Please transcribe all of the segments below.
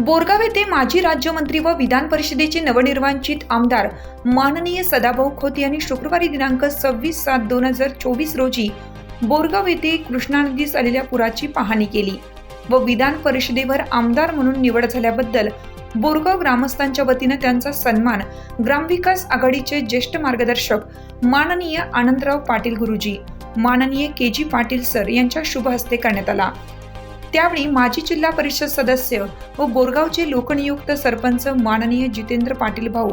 बोरगाव येथे माजी राज्यमंत्री व विधान परिषदेचे नवनिर्वाचित आमदार माननीय सदाभाऊ खोत यांनी शुक्रवारी दिनांक सव्वीस सात दोन हजार चोवीस रोजी बोरगाव येथे कृष्णा नदीस आलेल्या पुराची पाहणी केली व विधान परिषदेवर आमदार म्हणून निवड झाल्याबद्दल बोरगाव ग्रामस्थांच्या वतीनं त्यांचा सन्मान ग्रामविकास आघाडीचे ज्येष्ठ मार्गदर्शक माननीय आनंदराव पाटील गुरुजी माननीय के जी पाटील सर यांच्या शुभ हस्ते करण्यात आला. त्यावेळी माजी जिल्हा परिषद सदस्य व बोरगावचे लोकनियुक्त सरपंच माननीय जितेंद्र पाटील भाऊ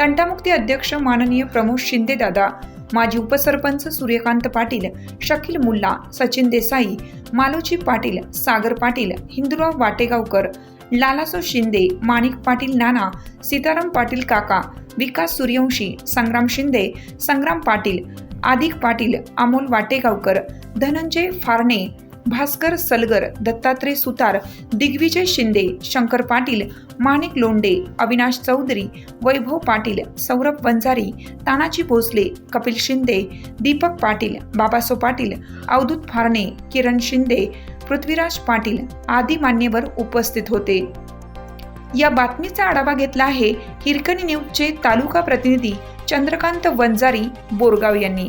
तंटामुक्ती अध्यक्ष माननीय प्रमोद शिंदे दादा माजी उपसरपंच सूर्यकांत पाटील शकील मुल्ला सचिन देसाई मालोजी पाटील सागर पाटील हिंदुराव वाटेगावकर लालासो शिंदे माणिक पाटील नाना सीताराम पाटील काका विकास सूर्यवंशी संग्राम शिंदे संग्राम पाटील आदिक पाटील अमोल वाटेगावकर धनंजय फारणे भास्कर सलगर दत्तात्रय सुतार दिग्विजय शिंदे शंकर पाटील माणिक लोंडे अविनाश चौधरी वैभव पाटील सौरभ वंजारी तानाजी भोसले कपिल शिंदे दीपक पाटील बाबासो पाटील अवधूत फारणे किरण शिंदे पृथ्वीराज पाटील आदी मान्यवर उपस्थित होते. या बातमीचा आढावा घेतला आहे हिरकणी न्यूजचे तालुका प्रतिनिधी चंद्रकांत वंजारी बोरगाव यांनी.